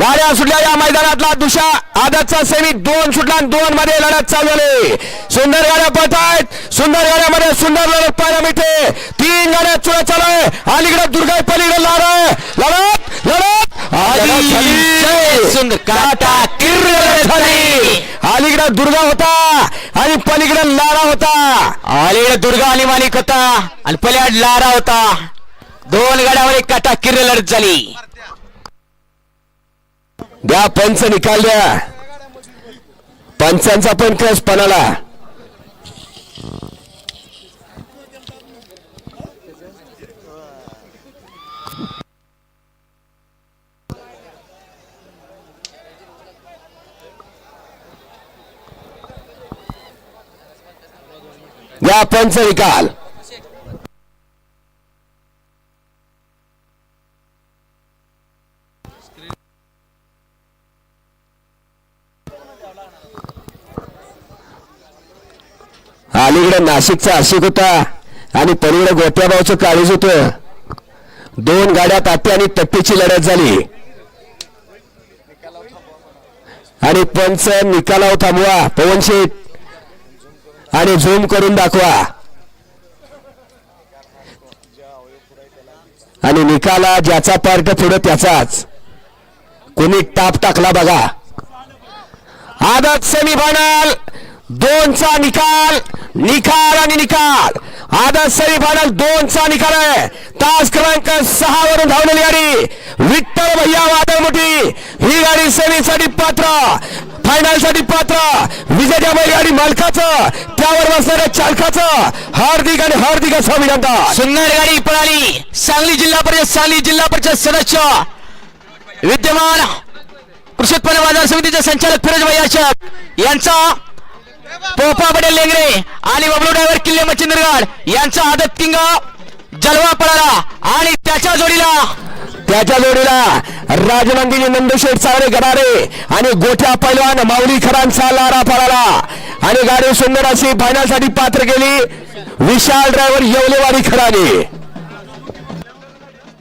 गाड्या सुटल्या या मैदानातला दुसरा आदतचा सेमी दोन सुटला दोन मध्ये लढत चालू झाली. सुंदर गाड्या पळत आहेत सुंदर गाड्यामध्ये सुंदर लढत पाहायला मिळते. तीन गाड्या चुळा चालू आहे. अलीकडे दुर्गा पलीकडे लढत लढत आली. जय. सुंदर काटा झाली. अलीकडे दुर्गा होता. आणि पलीकडे लाडा होता. अलीकडे दुर्गा आणि मालिक होता. आणि पल्याड लारा होता. दोन गाड्यामध्ये काटा किर्र लढत झाली. या पंच निकाल द्या पंचांचा पण कस पणाला. या पंच निकाल. अलीकडे नाशिकचा आशिक होता आणि पलीकडे गोट्याबावचं काळीज होत. दोन गाड्या तात्या आणि टप्पीची लढत झाली. आणि पंच निकालाव थांबवा पवनशेट आणि झूम करून दाखवा. आणि निकाला ज्याचा पार्ट पुढं त्याचाच. कोणी टाप टाकला बघा. आदत सेमीफायनल दोनचा निकाल. निकाल आणि निकाल. आदत सेमीफायनल दोनचा निकाल आहे. तास क्रमांक सहा वरून धावलेली गाडी. विठ्ठल भैया वादळमुठी ही गाडी सेमीसाठी पात्र. फायनलसाठी पात्र. विजेत्या बैलगाडी मालकाचं. त्यावर बसणाऱ्या चालकाचं. हार्दिक आणि हार्दिक असं अभिनंदन सुंदर गाडी पळाली सांगली जिल्हा परिषद सांगली जिल्हा परिषद सदस्य. विद्यमान कृषी उत्पन्न बाजार समितीचे संचालक फिरोज भाई यांचा पोपा पटेल लेंगरे आणि बबलू ड्रायव्हर किल्ले मच्छिंद्रगड यांचा आदत किंग जलवा पळाला आणि त्याच्या जोडीला त्याच्या जोडीला राजनंदिनी नंदशेठ सावरे गडारे आणि गोठ्या पैलवान माऊली खरांचा लारा पळाला. आणि गाडी सुंदर अशी फायनलसाठी पात्र केली. विशाल ड्रायव्हर येवलेवाडी खराने